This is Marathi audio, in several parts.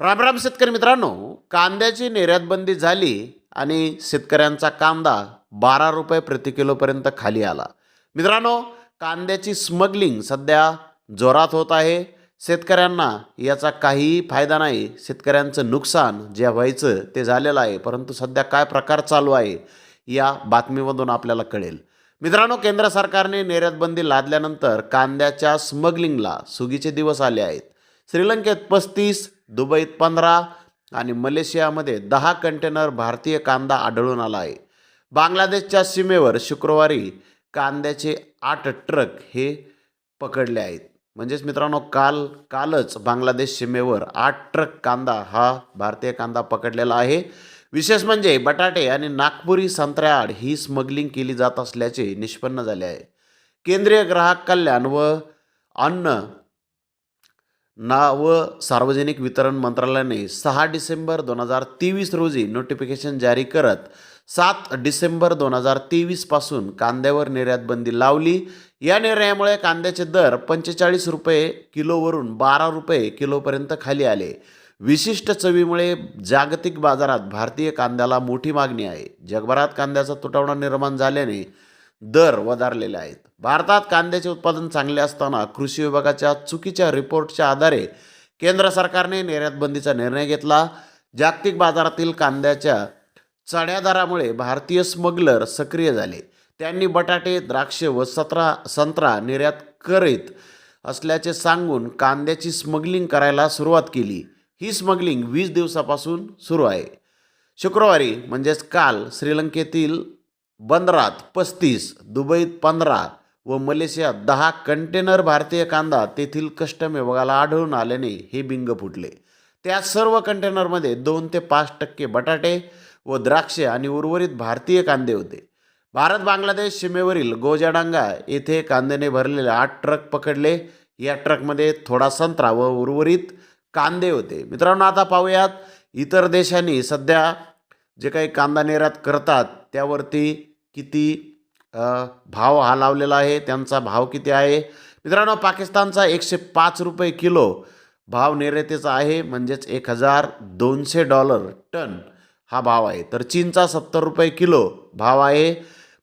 रामराम शेतकरी मित्रांनो कांद्याची निर्यातबंदी झाली आणि शेतकऱ्यांचा कांदा बारा रुपये प्रति किलोपर्यंत खाली आला. मित्रांनो कांद्याची स्मगलिंग सध्या जोरात होत आहे. शेतकऱ्यांना याचा काहीही फायदा नाही. शेतकऱ्यांचं नुकसान जे व्हायचं ते झालेलं आहे. परंतु सध्या काय प्रकार चालू आहे या बातमीमधून आपल्याला कळेल. मित्रांनो केंद्र सरकारने निर्यातबंदी लादल्यानंतर कांद्याच्या स्मगलिंगला सुगीचे दिवस आले आहेत. श्रीलंकेत पस्तीस दुबईत पंधरा आणि मलेशियामध्ये दहा कंटेनर भारतीय कांदा आढळून आला आहे. बांगलादेशच्या सीमेवर शुक्रवारी कांद्याचे आठ ट्रक हे पकडले आहेत. म्हणजेच मित्रांनो काल कालच बांगलादेश सीमेवर आठ ट्रक कांदा हा भारतीय कांदा पकडलेला आहे. विशेष म्हणजे बटाटे आणि नागपुरी संत्र्याआड ही स्मगलिंग केली जात असल्याचे निष्पन्न झाले आहे. केंद्रीय ग्राहक कल्याण व अन्न ना व सार्वजनिक वितरण मंत्रालयाने सहा डिसेंबर दोन हजार तेवीस रोजी नोटिफिकेशन जारी करत सात डिसेंबर दोन हजार तेवीसपासून कांद्यावर निर्यात बंदी लावली. या निर्णयामुळे कांद्याचे दर पंचेचाळीस रुपये किलोवरून बारा रुपये किलोपर्यंत खाली आले. विशिष्ट चवीमुळे जागतिक बाजारात भारतीय कांद्याला मोठी मागणी आहे. जगभरात कांद्याचा तुटवडा निर्माण झाल्याने दर वधारलेले आहेत. भारतात कांद्याचे उत्पादन चांगले असताना कृषी विभागाच्या चुकीच्या रिपोर्टच्या आधारे केंद्र सरकारने निर्यात बंदीचा निर्णय घेतला. जागतिक बाजारातील कांद्याच्या चढ्या दरामुळे भारतीय स्मगलर सक्रिय झाले. त्यांनी बटाटे द्राक्ष व सत्रा संत्रा निर्यात करीत असल्याचे सांगून कांद्याची स्मगलिंग करायला सुरुवात केली. ही स्मगलिंग वीस दिवसापासून सुरू आहे. शुक्रवारी म्हणजेच काल श्रीलंकेतील बंदरात पस्तीस दुबईत पंधरा व मलेशियात दहा कंटेनर भारतीय कांदा तेथील कस्टम विभागाला आढळून आल्याने हे बिंग फुटले. त्या सर्व कंटेनरमध्ये दोन ते पाच टक्के बटाटे व द्राक्षे आणि उर्वरित भारतीय कांदे होते. भारत बांगलादेश सीमेवरील गोजाडांगा येथे कांद्याने भरलेले आठ ट्रक पकडले. या ट्रकमध्ये थोडा संत्रा व उर्वरित कांदे होते. मित्रांनो आता पाहूयात इतर देशांनी सध्या जे काही कांदा निर्यात करतात त्यावरती किती भाव हा लावलेला आहे त्यांचा भाव किती आहे? मित्रांनो पाकिस्तानचा एकशे पाच रुपये किलो भाव निर्यातीचा आहे म्हणजेच एक हजार दोनशे डॉलर टन हा भाव आहे. तर चीनचा सत्तर रुपये किलो भाव आहे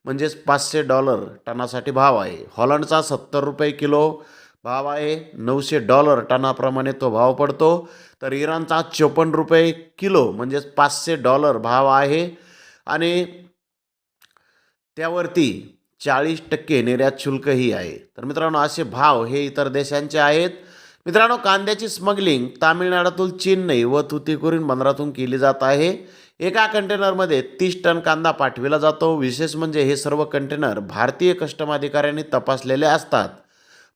म्हणजेच पाचशे डॉलर टनासाठी भाव आहे. हॉलंडचा सत्तर रुपये किलो भाव आहे नऊशे डॉलर टनाप्रमाणे तो भाव पडतो. तर इराणचा चोपन्न रुपये किलो म्हणजेच पाचशे डॉलर भाव आहे. आणि त्यावरती चाळीस टक्के निर्यात शुल्कही आहे. तर मित्रांनो असे भाव हे इतर देशांचे आहेत. मित्रांनो कांद्याची स्मगलिंग तामिळनाडूतून चेन्नई व तुतीकोरीन बंदरातून केली जात आहे. एका कंटेनरमध्ये तीस टन कांदा पाठविला जातो. विशेष म्हणजे हे सर्व कंटेनर भारतीय कस्टम अधिकाऱ्यांनी तपासलेले असतात.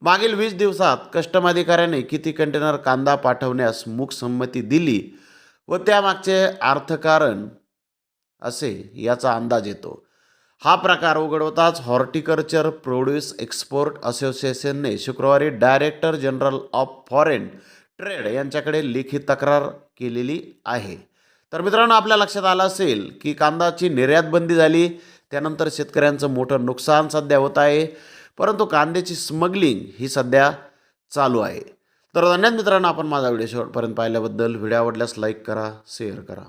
मागील वीस दिवसात कस्टम अधिकाऱ्याने किती कंटेनर कांदा पाठवण्यास मूक संमती दिली व त्यामागचे अर्थकारण असे याचा अंदाज येतो. हा प्रकार उघडवताच हॉर्टिकल्चर प्रोड्यूस एक्सपोर्ट असोसिएशनने शुक्रवारी director general of foreign trade यांच्याकडे लेखी तक्रार केलेली आहे. तर मित्रांनो आपल्या लक्षात आलं असेल की कांदाची निर्यात बंदी झाली त्यानंतर शेतकऱ्यांचं मोठं नुकसान सध्या होत आहे परंतु कांद्याची स्मगलिंग ही सध्या चालू आहे. तर धन्यवाद मित्रांनो आपण माझा व्हिडिओ शेवटपर्यंत पाहिल्याबद्दल. व्हिडिओ आवडल्यास लाईक करा शेअर करा.